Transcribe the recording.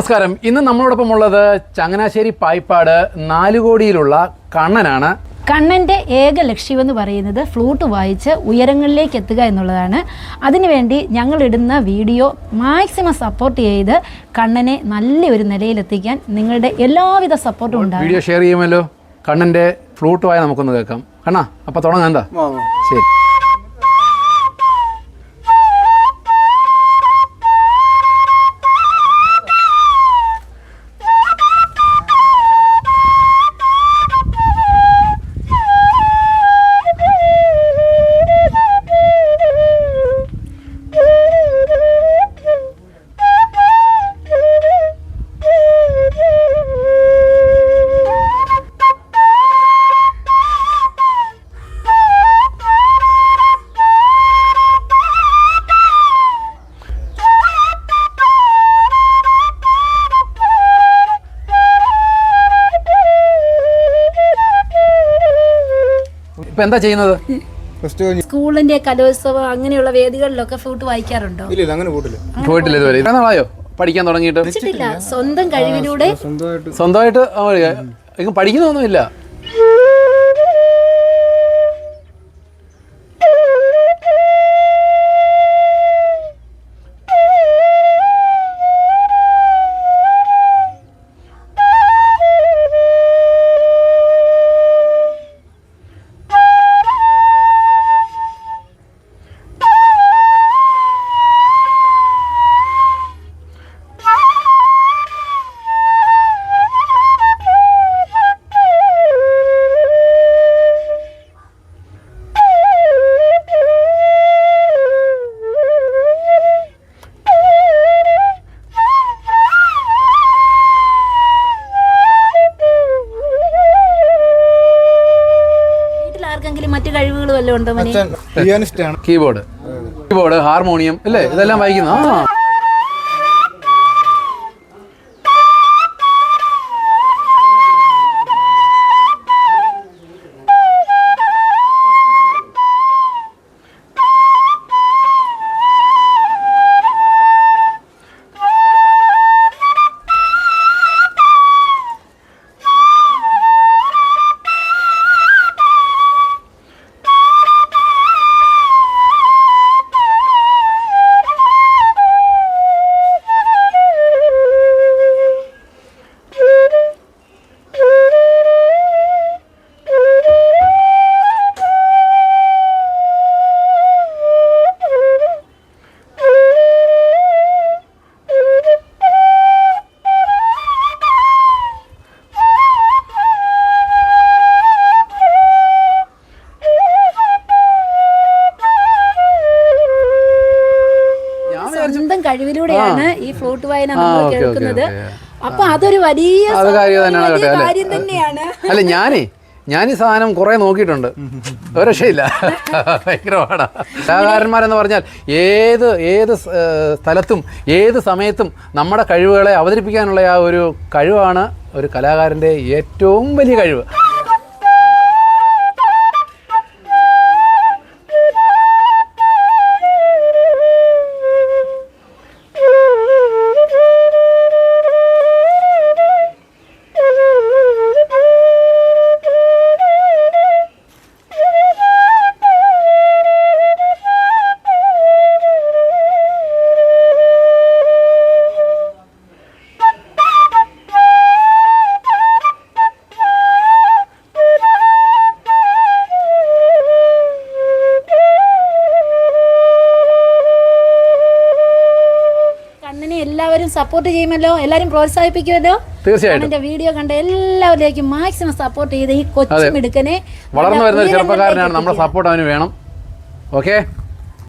നമസ്കാരം. ഇന്ന് നമ്മളോടൊപ്പം ഉള്ളത് ചങ്ങനാശ്ശേരി പായ്പാട് നാലുകോടിയിലുള്ള കണ്ണനാണ്. കണ്ണന്റെ ഏക ലക്ഷ്യമെന്ന് പറയുന്നത് ഫ്ലൂട്ട് വായിച്ച് ഉയരങ്ങളിലേക്ക് എത്തുക എന്നുള്ളതാണ്. അതിനുവേണ്ടി ഞങ്ങൾ ഇടുന്ന വീഡിയോ മാക്സിമം സപ്പോർട്ട് ചെയ്ത് കണ്ണനെ നല്ലൊരു നിലയിലെത്തിക്കാൻ നിങ്ങളുടെ എല്ലാവിധ സപ്പോർട്ടും ഉണ്ടാകും വീഡിയോ ഷെയർ ചെയ്യുമല്ലോ. കണ്ണന്റെ ഫ്ലൂട്ട് വായ നമുക്കൊന്ന് കേൾക്കാം. കണ്ണാ അപ്പോൾ തുടങ്ങാം എന്താ? ശരി. ഇപ്പം എന്താ ചെയ്യുന്നത്? സ്കൂളിന്റെ കലോത്സവം അങ്ങനെയുള്ള വേദികളിലൊക്കെ ഫ്ലൂട്ട് വായിക്കാറുണ്ടോ? ഇല്ല അങ്ങനെ പോയിട്ടില്ല. പോയിട്ടില്ല ഇതുവരെ. ഇത്ര നാളായോ പഠിക്കാൻ തുടങ്ങിയിട്ട്? സ്വന്തം കഴിവിലൂടെ സ്വന്തമായിട്ട് സ്വന്തമായിട്ട് ആ, എങ്ങും പഠിക്കുന്നൊന്നുമില്ല മറ്റു കഴിവുകൾ വല്ലതും ഉണ്ടോ മനെ പിയാനിസ്റ്റ് ആണ്. കീബോർഡ് കീബോർഡ് ഹാർമോണിയം അല്ലേ ഇതെല്ലാം വായിക്കുന്നു. ആ. കഴിവിലൂടെയാണ് ഈ ഫ്ലൂട്ട് വായന നമ്മൾ കേൾക്കുന്നത്. അപ്പൊ അതൊരു വലിയ കാര്യം തന്നെയാണ് അല്ല? ഞാനേ ഞാൻ ഈ സാധനം കുറേ നോക്കിയിട്ടുണ്ട്. ഒരു രക്ഷയില്ല. ഭയങ്കര പാടാ കലാകാരന്മാരെന്ന് പറഞ്ഞാൽ ഏത് ഏത് സ്ഥലത്തും ഏത് സമയത്തും നമ്മുടെ കഴിവുകളെ അവതരിപ്പിക്കാനുള്ള ആ ഒരു കഴിവാണ് ഒരു കലാകാരന്റെ ഏറ്റവും വലിയ കഴിവ്. എല്ലാവരും സപ്പോർട്ട് ചെയ്യുമല്ലോ? എല്ലാവരും പ്രോത്സാഹിപ്പിക്കുമല്ലോ? തീർച്ചയായിട്ടും. എന്റെ വീഡിയോ കണ്ട എല്ലാവരിലേക്കും മാക്സിമം സപ്പോർട്ട് ചെയ്ത് ഈ കൊച്ചു മിടുക്കനെ വളർന്നു വരുന്ന ചെറുപ്പക്കാരനാണ്. നമ്മുടെ സപ്പോർട്ട് അവന് വേണം. ഓക്കെ